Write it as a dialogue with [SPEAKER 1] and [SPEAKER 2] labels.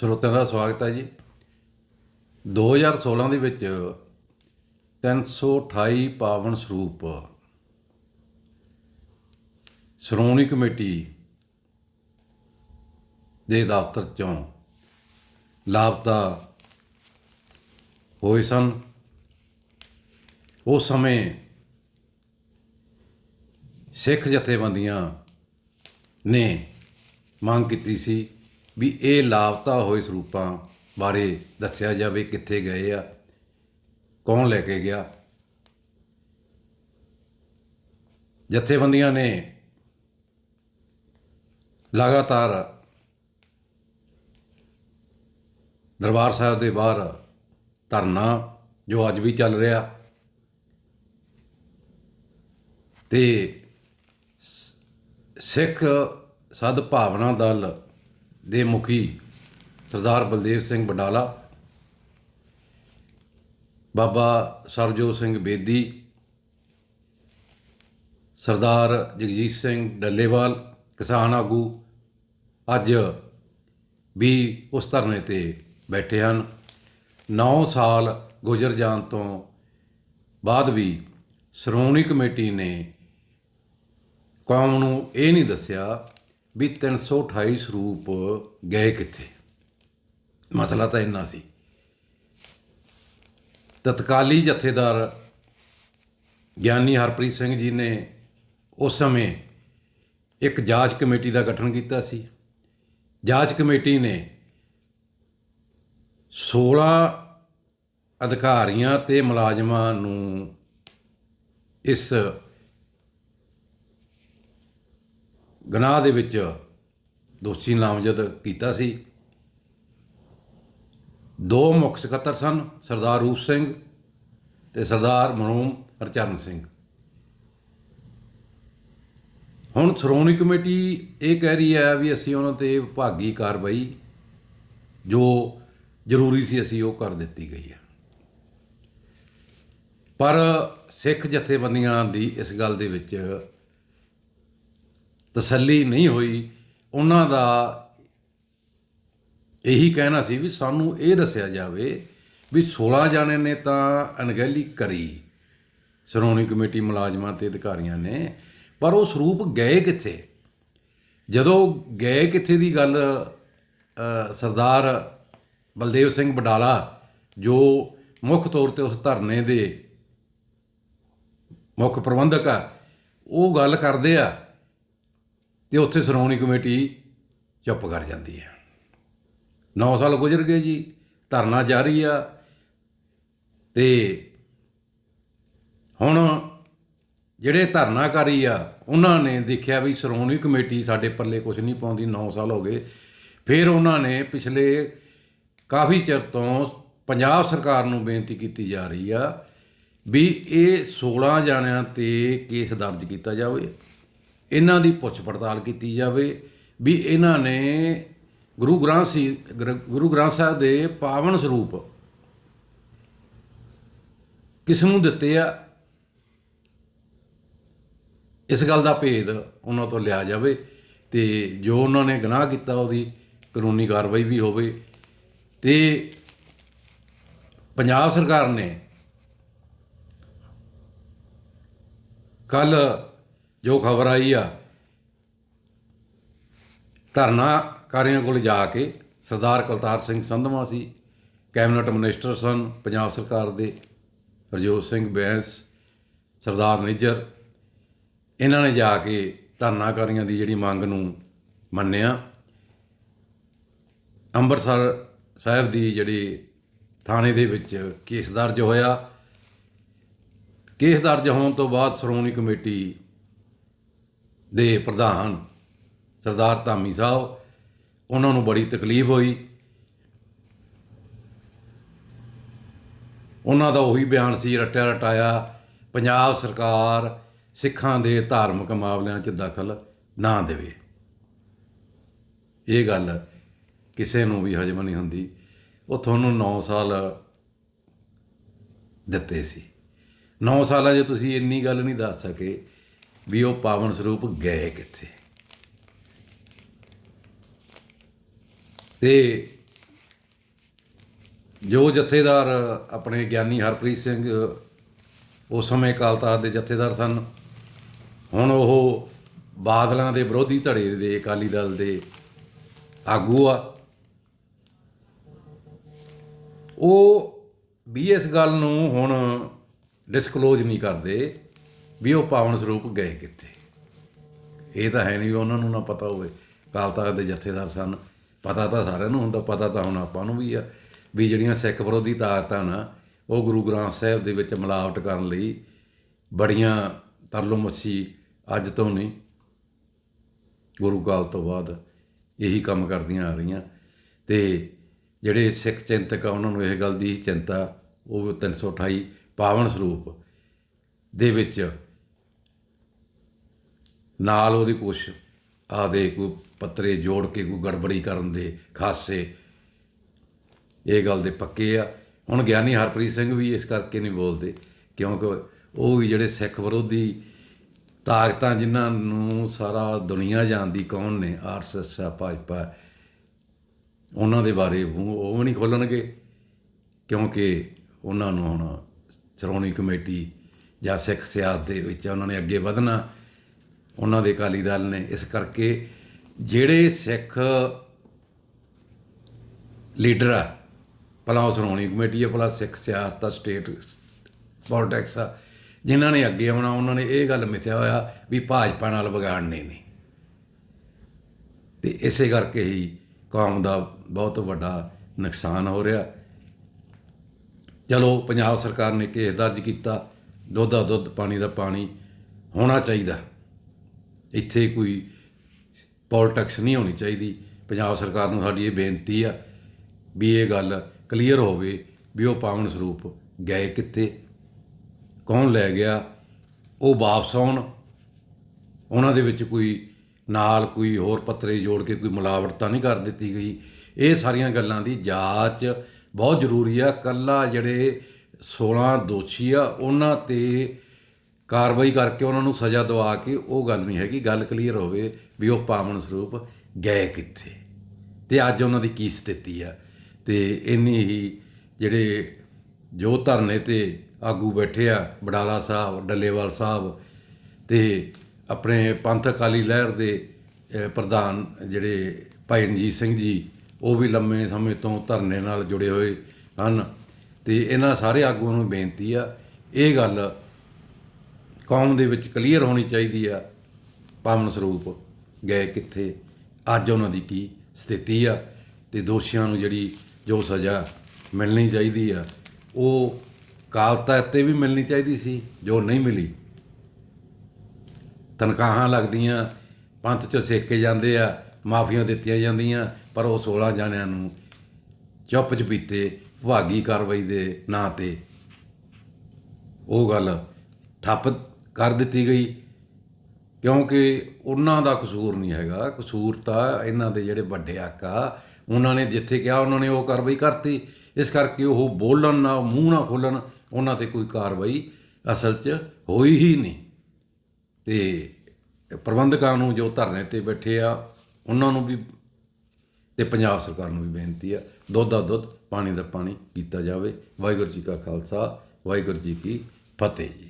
[SPEAKER 1] ਸਰੋਤਿਆਂ ਦਾ ਸਵਾਗਤ ਹੈ ਜੀ। 2016 ਦੇ ਵਿੱਚ 328 ਪਾਵਨ ਸਰੂਪ ਸ਼੍ਰੋਮਣੀ ਕਮੇਟੀ ਦੇ ਦਫ਼ਤਰ ਚੋਂ ਲਾਪਤਾ ਹੋਏ ਸਨ। ਉਸ ਸਮੇਂ ਸਿੱਖ ਜਥੇਬੰਦੀਆਂ ਨੇ ਮੰਗ ਕੀਤੀ ਸੀ ਵੀ ਇਹ ਲਾਪਤਾ ਹੋਏ ਸਰੂਪਾਂ ਬਾਰੇ ਦੱਸਿਆ ਜਾਵੇ ਕਿੱਥੇ ਗਏ ਆ, ਕੌਣ ਲੈ ਕੇ ਗਿਆ। ਜਥੇਬੰਦੀਆਂ ਨੇ ਲਗਾਤਾਰ ਦਰਬਾਰ ਸਾਹਿਬ ਦੇ ਬਾਹਰ ਧਰਨਾ, ਜੋ ਅੱਜ ਵੀ ਚੱਲ ਰਿਹਾ, ਤੇ ਸਿੱਖ ਸਦ ਭਾਵਨਾ ਦਲ ਦੇ ਮੁਖੀ ਸਰਦਾਰ ਬਲਦੇਵ ਸਿੰਘ ਬਡਾਲਾ ਬਾਬਾ ਸਰਜੋਤ ਸਿੰਘ ਬੇਦੀ, ਸਰਦਾਰ ਜਗਜੀਤ ਸਿੰਘ ਡੱਲੇਵਾਲ, ਕਿਸਾਨ ਆਗੂ ਅੱਜ ਵੀ ਉਸ ਧਰਨੇ ਤੇ ਬੈਠੇ ਹਨ। 9 ਸਾਲ ਗੁਜ਼ਰ ਜਾਣ ਤੋਂ ਬਾਅਦ ਵੀ ਸ਼੍ਰੋਮਣੀ ਕਮੇਟੀ ਨੇ ਕੌਮ ਨੂੰ ਇਹ ਨਹੀਂ ਦੱਸਿਆ ਵੀ 328 ਸਰੂਪ ਗਏ ਕਿੱਥੇ? ਮਸਲਾ ਤਾਂ ਇੰਨਾ ਸੀ। ਤਤਕਾਲੀ ਜਥੇਦਾਰ ਗਿਆਨੀ ਹਰਪ੍ਰੀਤ ਸਿੰਘ ਜੀ ਨੇ ਉਸ ਸਮੇਂ ਇੱਕ ਜਾਂਚ ਕਮੇਟੀ ਦਾ ਗਠਨ ਕੀਤਾ ਸੀ। ਜਾਂਚ ਕਮੇਟੀ ਨੇ 16 ਅਧਿਕਾਰੀਆਂ ਤੇ ਮੁਲਾਜ਼ਮਾਂ ਨੂੰ ਇਸ ਗਨਾਹ ਦੇ ਵਿੱਚ ਦੋਸ਼ੀ ਨਾਮਜ਼ਦ ਕੀਤਾ ਸੀ। ਦੋ ਮੁੱਖ ਸਕੱਤਰ ਸਨ, ਸਰਦਾਰ ਰੂਪ ਸਿੰਘ ਤੇ ਸਰਦਾਰ ਮਨੋਮ ਹਰਚਰਨ ਸਿੰਘ। ਹੁਣ ਸ਼੍ਰੋਮਣੀ ਕਮੇਟੀ ਇਹ ਕਹਿ ਰਹੀ ਹੈ ਵੀ ਅਸੀਂ ਉਹਨਾਂ ਤੇ ਵਿਭਾਗੀ ਕਾਰਵਾਈ ਜੋ ਜ਼ਰੂਰੀ ਸੀ ਅਸੀਂ ਉਹ ਕਰ ਦਿੱਤੀ ਗਈ ਹੈ। ਪਰ ਸਿੱਖ ਜਥੇਬੰਦੀਆਂ ਦੀ ਇਸ ਗੱਲ ਦੇ ਵਿੱਚ ਤਸੱਲੀ ਨਹੀਂ ਹੋਈ, ਉਹਨਾਂ ਦਾ ਇਹੀ ਕਹਿਣਾ ਸੀ ਵੀ ਸਾਨੂੰ ਇਹ ਦੱਸਿਆ ਜਾਵੇ ਵੀ 16 ਜਾਣੇ ਨੇ ਤਾਂ ਅਣਗਹਿਲੀ ਕਰੀ। ਸ਼੍ਰੋਮਣੀ ਕਮੇਟੀ ਮੁਲਾਜ਼ਮਾਂ ਤੇ ਅਧਿਕਾਰੀਆਂ ਨੇ, ਪਰ ਉਹ ਸਰੂਪ ਗਏ ਕਿੱਥੇ? ਜਦੋਂ ਗਏ ਕਿੱਥੇ ਦੀ ਗੱਲ ਸਰਦਾਰ ਬਲਦੇਵ ਸਿੰਘ ਬਡਾਲਾ, ਜੋ ਮੁੱਖ ਤੌਰ ਤੇ ਉਸ ਧਰਨੇ ਦੇ ਮੁੱਖ ਪ੍ਰਬੰਧਕ ਆ, ਉਹ ਗੱਲ ਕਰਦੇ ਆ ਤੇ ਉੱਥੇ ਸ਼੍ਰੋਮਣੀ ਕਮੇਟੀ ਚੁੱਪ ਕਰ ਜਾਂਦੀ ਹੈ। 9 ਸਾਲ ਗੁਜ਼ਰ ਗਏ ਜੀ, ਧਰਨਾ ਜਾਰੀ ਆ ਤੇ ਹੁਣ ਜਿਹੜੇ ਧਰਨਾਕਾਰੀ ਆ, ਉਹਨਾਂ ਨੇ ਦੇਖਿਆ ਵੀ ਸ਼੍ਰੋਮਣੀ ਕਮੇਟੀ ਸਾਡੇ ਪੱਲੇ ਕੁਝ ਨਹੀਂ ਪਾਉਂਦੀ 9 ਸਾਲ ਹੋ ਗਏ। ਫਿਰ ਉਹਨਾਂ ਨੇ ਪਿਛਲੇ ਕਾਫੀ ਚਿਰ ਤੋਂ ਪੰਜਾਬ ਸਰਕਾਰ ਨੂੰ ਬੇਨਤੀ ਕੀਤੀ ਜਾ ਰਹੀ ਆ ਵੀ ਇਹ 16 ਜਾਣਿਆਂ ਤੇ ਕੇਸ ਦਰਜ ਕੀਤਾ ਜਾਵੇ। ਇਹਨਾਂ ਦੀ ਪੁੱਛ ਪੜਤਾਲ ਕੀਤੀ ਜਾਵੇ ਵੀ ਇਹਨਾਂ ਨੇ ਗੁਰੂ ਗ੍ਰੰਥ ਸੀ ਗ੍ਰ- ਗੁਰੂ ਗ੍ਰੰਥ ਸਾਹਿਬ ਦੇ ਪਾਵਨ ਸਰੂਪ ਕਿਸ ਨੂੰ ਦਿੱਤੇ ਆ? ਇਸ ਗੱਲ ਦਾ ਭੇਦ ਉਹਨਾਂ ਤੋਂ ਲਿਆ ਜਾਵੇ ਤੇ ਜੋ ਉਹਨਾਂ ਨੇ ਗੁਨਾਹ ਕੀਤਾ ਉਹਦੀ ਕਾਨੂੰਨੀ ਕਾਰਵਾਈ ਵੀ ਹੋਵੇ ਤੇ ਪੰਜਾਬ ਸਰਕਾਰ ਨੇ ਕੱਲ ਜੋ ਖਬਰ ਆਈ ਆ ਧਰਨਾਕਾਰੀਆਂ ਕੋਲ ਜਾ ਕੇ ਸਰਦਾਰ ਕਲਤਾਰ ਸਿੰਘ ਸੰਧਵਾ ਸੀ, ਕੈਬਨਿਟ ਮਿਨਿਸਟਰ ਸਨ, ਪੰਜਾਬ ਸਰਕਾਰ ਦੇ ਹਰਜੋਤ ਸਿੰਘ ਬੈਂਸ, ਸਰਦਾਰ ਨਿੱਜਰ, ਇਹਨਾਂ ਨੇ ਜਾ ਕੇ ਧਰਨਾਕਾਰੀਆਂ ਦੀ ਜਿਹੜੀ ਮੰਗ ਨੂੰ ਮੰਨਿਆ। ਅੰਮ੍ਰਿਤਸਰ ਸਾਹਿਬ ਦੀ ਜਿਹੜੀ ਥਾਣੇ ਦੇ ਵਿੱਚ ਕੇਸ ਦਰਜ ਹੋਇਆ। ਕੇਸ ਦਰਜ ਹੋਣ ਤੋਂ ਬਾਅਦ ਸ਼੍ਰੋਮਣੀ ਕਮੇਟੀ ਦੇ ਪ੍ਰਧਾਨ ਸਰਦਾਰ ਧਾਮੀ ਸਾਹਿਬ, ਉਹਨਾਂ ਨੂੰ ਬੜੀ ਤਕਲੀਫ ਹੋਈ। ਉਹਨਾਂ ਦਾ ਉਹੀ ਬਿਆਨ ਸੀ, ਰਟਿਆ ਰਟਾਇਆ, ਪੰਜਾਬ ਸਰਕਾਰ ਸਿੱਖਾਂ ਦੇ ਧਾਰਮਿਕ ਮਾਮਲਿਆਂ 'ਚ ਦਖਲ ਨਾ ਦੇਵੇ। ਇਹ ਗੱਲ ਕਿਸੇ ਨੂੰ ਵੀ ਹਜਮ ਨਹੀਂ ਹੁੰਦੀ। ਉਹ ਤੁਹਾਨੂੰ 9 ਸਾਲ ਦਿੱਤੇ ਸੀ। 9 ਸਾਲਾਂ 'ਚ ਤੁਸੀਂ ਇੰਨੀ ਗੱਲ ਨਹੀਂ ਦੱਸ ਸਕੇ ਵੀ ਉਹ ਪਾਵਨ ਸਰੂਪ ਗਏ ਕਿੱਥੇ? ਤੇ ਜੋ ਜਥੇਦਾਰ ਆਪਣੇ ਗਿਆਨੀ ਹਰਪ੍ਰੀਤ ਸਿੰਘ ਉਸ ਸਮੇਂ ਅਕਾਲ ਤਖਤ ਦੇ ਜਥੇਦਾਰ ਸਨ। ਹੁਣ ਉਹ ਬਾਦਲਾਂ ਦੇ ਵਿਰੋਧੀ ਧੜੇ ਦੇ ਅਕਾਲੀ ਦਲ ਦੇ ਆਗੂ ਆ। ਉਹ ਵੀ ਇਸ ਗੱਲ ਨੂੰ ਹੁਣ ਡਿਸਕਲੋਜ਼ ਨਹੀਂ ਕਰਦੇ। ਵੀ ਉਹ ਪਾਵਨ ਸਰੂਪ ਗਏ ਕਿੱਥੇ? ਇਹ ਤਾਂ ਹੈ ਨਹੀਂ ਵੀ ਉਹਨਾਂ ਨੂੰ ਨਾ ਪਤਾ ਹੋਵੇ। ਕਾਲ ਤਖਤ ਦੇ ਜਥੇਦਾਰ ਸਨ। ਪਤਾ ਤਾਂ ਸਾਰਿਆਂ ਨੂੰ ਹੁੰਦਾ, ਪਤਾ ਤਾਂ ਹੁਣ ਆਪਾਂ ਨੂੰ ਵੀ ਆ। ਵੀ ਜਿਹੜੀਆਂ ਸਿੱਖ ਵਿਰੋਧੀ ਤਾਕਤਾਂ ਨਾ, ਉਹ ਗੁਰੂ ਗ੍ਰੰਥ ਸਾਹਿਬ ਦੇ ਵਿੱਚ ਮਿਲਾਵਟ ਕਰਨ ਲਈ ਬੜੀਆਂ ਤਰਲੋ ਮੱਛੀ ਅੱਜ ਤੋਂ ਨਹੀਂ, ਗੁਰੂ ਕਾਲ ਤੋਂ ਬਾਅਦ ਇਹੀ ਕੰਮ ਕਰਦੀਆਂ ਆ ਰਹੀਆਂ। ਤੇ ਜਿਹੜੇ ਸਿੱਖ ਚਿੰਤਕ ਆ, ਉਹਨਾਂ ਨੂੰ ਇਹ ਗੱਲ ਦੀ ਚਿੰਤਾ, ਉਹ 328 ਪਾਵਨ ਸਰੂਪ ਦੇ ਵਿੱਚ ਨਾਲ ਉਹਦੀ ਕੁਛ ਆਦੇ ਕੋਈ ਪੱਤਰੇ ਜੋੜ ਕੇ ਕੋਈ ਗੜਬੜੀ ਕਰਨ ਦੇ ਖਾਸੇ। ਇਹ ਗੱਲ ਦੇ ਪੱਕੇ ਆ। ਹੁਣ ਗਿਆਨੀ ਹਰਪ੍ਰੀਤ ਸਿੰਘ ਵੀ ਇਸ ਕਰਕੇ ਨਹੀਂ ਬੋਲਦੇ, ਕਿਉਂਕਿ ਉਹ ਵੀ ਜਿਹੜੇ ਸਿੱਖ ਵਿਰੋਧੀ ਤਾਕਤਾਂ ਜਿਨ੍ਹਾਂ ਨੂੰ ਸਾਰਾ ਦੁਨੀਆ ਜਾਣਦੀ ਕੌਣ ਨੇ ਆਰਐਸਐਸ ਆ, ਭਾਜਪਾ, ਉਹਨਾਂ ਦੇ ਬਾਰੇ ਉਹ ਉਹ ਵੀ ਨਹੀਂ ਖੋਲਣਗੇ, ਕਿਉਂਕਿ ਉਹਨਾਂ ਨੂੰ ਹੁਣ ਸ਼੍ਰੋਮਣੀ ਕਮੇਟੀ ਜਾਂ ਸਿੱਖ ਸਿਆਸਤ ਦੇ ਵਿੱਚ ਉਹਨਾਂ ਨੇ ਅੱਗੇ ਵਧਣਾ। ਉਹਨਾਂ ਦੇ ਅਕਾਲੀ ਦਲ ਨੇ। ਇਸ ਕਰਕੇ ਜਿਹੜੇ ਸਿੱਖ ਲੀਡਰ ਆ, ਭਲਾ ਉਹ ਸ਼੍ਰੋਮਣੀ ਕਮੇਟੀ ਆ, ਭਲਾ ਸਿੱਖ ਸਿਆਸਤ ਆ, ਸਟੇਟ ਪੋਲਿਟਿਕਸ ਆ, ਜਿਨ੍ਹਾਂ ਨੇ ਅੱਗੇ ਆਉਣਾ, ਉਹਨਾਂ ਨੇ ਇਹ ਗੱਲ ਮਿਥਿਆ ਹੋਇਆ ਵੀ ਭਾਜਪਾ ਨਾਲ ਵਿਗਾੜਨੇ ਨੇ। ਤੇ ਇਸੇ ਕਰਕੇ ਹੀ ਕੌਮ ਦਾ ਬਹੁਤ ਵੱਡਾ ਨੁਕਸਾਨ ਹੋ ਰਿਹਾ। ਚਲੋ, ਪੰਜਾਬ ਸਰਕਾਰ ਨੇ ਕੇਸ ਦਰਜ ਕੀਤਾ। ਦੁੱਧ ਦਾ ਦੁੱਧ, ਪਾਣੀ ਦਾ ਪਾਣੀ ਹੋਣਾ ਚਾਹੀਦਾ। ਇੱਥੇ ਕੋਈ ਪੋਲਿਟਿਕਸ ਨਹੀਂ ਹੋਣੀ ਚਾਹੀਦੀ। ਪੰਜਾਬ ਸਰਕਾਰ ਨੂੰ ਸਾਡੀ ਇਹ ਬੇਨਤੀ ਆ ਵੀ ਇਹ ਗੱਲ ਕਲੀਅਰ ਹੋਵੇ ਵੀ ਉਹ ਪਾਵਨ ਸਰੂਪ ਗਏ ਕਿੱਥੇ, ਕੌਣ ਲੈ ਗਿਆ, ਉਹ ਵਾਪਸ ਆਉਣ, ਉਹਨਾਂ ਦੇ ਵਿੱਚ ਕੋਈ ਨਾਲ ਕੋਈ ਹੋਰ ਪੱਤਰੇ ਜੋੜ ਕੇ ਕੋਈ ਮਿਲਾਵਟ ਤਾਂ ਨਹੀਂ ਕਰ ਦਿੱਤੀ ਗਈ। ਇਹ ਸਾਰੀਆਂ ਗੱਲਾਂ ਦੀ ਜਾਂਚ ਬਹੁਤ ਜ਼ਰੂਰੀ ਆ। ਕੱਲਾ ਜਿਹੜੇ 16 ਦੋਸ਼ੀ ਆ, ਉਹਨਾਂ ਤੇ ਕਾਰਵਾਈ ਕਰਕੇ ਉਹਨਾਂ ਨੂੰ ਸਜ਼ਾ ਦਵਾ ਕੇ ਉਹ ਗੱਲ ਨਹੀਂ ਹੈਗੀ, ਗੱਲ ਕਲੀਅਰ ਹੋਵੇ ਵੀ ਉਹ ਪਾਵਨ ਸਰੂਪ ਗਏ ਕਿੱਥੇ। ਤੇ ਅੱਜ ਉਹਨਾਂ ਦੀ ਕੀ ਸਥਿਤੀ ਆ। ਤੇ ਇੰਨੀ ਹੀ ਜਿਹੜੇ ਜੋ ਧਰਨੇ ਤੇ ਆਗੂ ਬੈਠੇ ਆ, ਬਡਾਲਾ ਸਾਹਿਬ, ਡੱਲੇਵਾਲ ਸਾਹਿਬ ਤੇ ਆਪਣੇ ਪੰਥ ਅਕਾਲੀ ਲਹਿਰ ਦੇ ਪ੍ਰਧਾਨ ਜਿਹੜੇ ਭਾਈ ਰਣਜੀਤ ਸਿੰਘ ਜੀ, ਉਹ ਵੀ ਲੰਮੇ ਸਮੇਂ ਤੋਂ ਧਰਨੇ ਨਾਲ ਜੁੜੇ ਹੋਏ ਹਨ। ਤੇ ਇਹਨਾਂ ਸਾਰੇ ਆਗੂਆਂ ਨੂੰ ਬੇਨਤੀ ਆ, ਇਹ ਗੱਲ ਕੌਮ ਦੇ ਵਿੱਚ ਕਲੀਅਰ ਹੋਣੀ ਚਾਹੀਦੀ ਆ, ਪਾਵਨ ਸਰੂਪ ਗਏ ਕਿੱਥੇ, ਅੱਜ ਉਹਨਾਂ ਦੀ ਕੀ ਸਥਿਤੀ ਆ, ਤੇ ਦੋਸ਼ੀਆਂ ਨੂੰ ਜਿਹੜੀ ਜੋ ਸਜ਼ਾ ਮਿਲਣੀ ਚਾਹੀਦੀ ਆ, ਉਹ ਕਾਲਤਾ ਤੇ ਵੀ ਮਿਲਣੀ ਚਾਹੀਦੀ ਸੀ, ਜੋ ਨਹੀਂ ਮਿਲੀ। ਤਨਖਾਹਾਂ ਲੱਗਦੀਆਂ, ਪੰਥ ਚੋਂ ਸੇਕੇ ਜਾਂਦੇ ਆ, ਮਾਫੀਆਂ ਦਿੱਤੀਆਂ ਜਾਂਦੀਆਂ, ਪਰ ਉਹ 16 ਜਾਣਿਆਂ ਨੂੰ ਚੁੱਪ ਚਪੀਤੇ ਭਾਗੀ ਕਾਰਵਾਈ ਦੇ ਨਾਂ ਤੇ। ਉਹ ਗੱਲ ਠੱਪ ਕਰ ਦਿੱਤੀ ਗਈ। ਕਿਉਂਕਿ ਉਹਨਾਂ ਦਾ ਕਸੂਰ ਨਹੀਂ ਹੈਗਾ। ਕਸੂਰ ਤਾਂ ਇਹਨਾਂ ਦੇ ਜਿਹੜੇ ਵੱਡੇ ਆਕਾ ਉਹਨਾਂ ਨੇ ਜਿੱਥੇ ਕਿਹਾ ਉਹਨਾਂ ਨੇ ਉਹ ਕਾਰਵਾਈ ਕਰਤੀ। ਇਸ ਕਰਕੇ ਉਹ ਬੋਲਣ ਨਾ, ਮੂੰਹ ਨਾ ਖੋਲਣ, ਉਹਨਾਂ ਤੇ ਕੋਈ ਕਾਰਵਾਈ ਅਸਲ 'ਚ ਹੋਈ ਹੀ ਨਹੀਂ। ਤੇ ਪ੍ਰਬੰਧਕਾਂ ਨੂੰ ਜੋ ਧਰਨੇ ਤੇ ਬੈਠੇ ਆ, ਉਹਨਾਂ ਨੂੰ ਵੀ ਤੇ ਪੰਜਾਬ ਸਰਕਾਰ ਨੂੰ ਵੀ ਬੇਨਤੀ ਆ, ਦੁੱਧ ਦਾ ਦੁੱਧ, ਪਾਣੀ ਦਾ ਪਾਣੀ ਕੀਤਾ ਜਾਵੇ। ਵਾਹਿਗੁਰੂ ਜੀ ਕਾ ਖਾਲਸਾ, ਵਾਹਿਗੁਰੂ ਜੀ ਕੀ ਫਤਿਹ ਜੀ।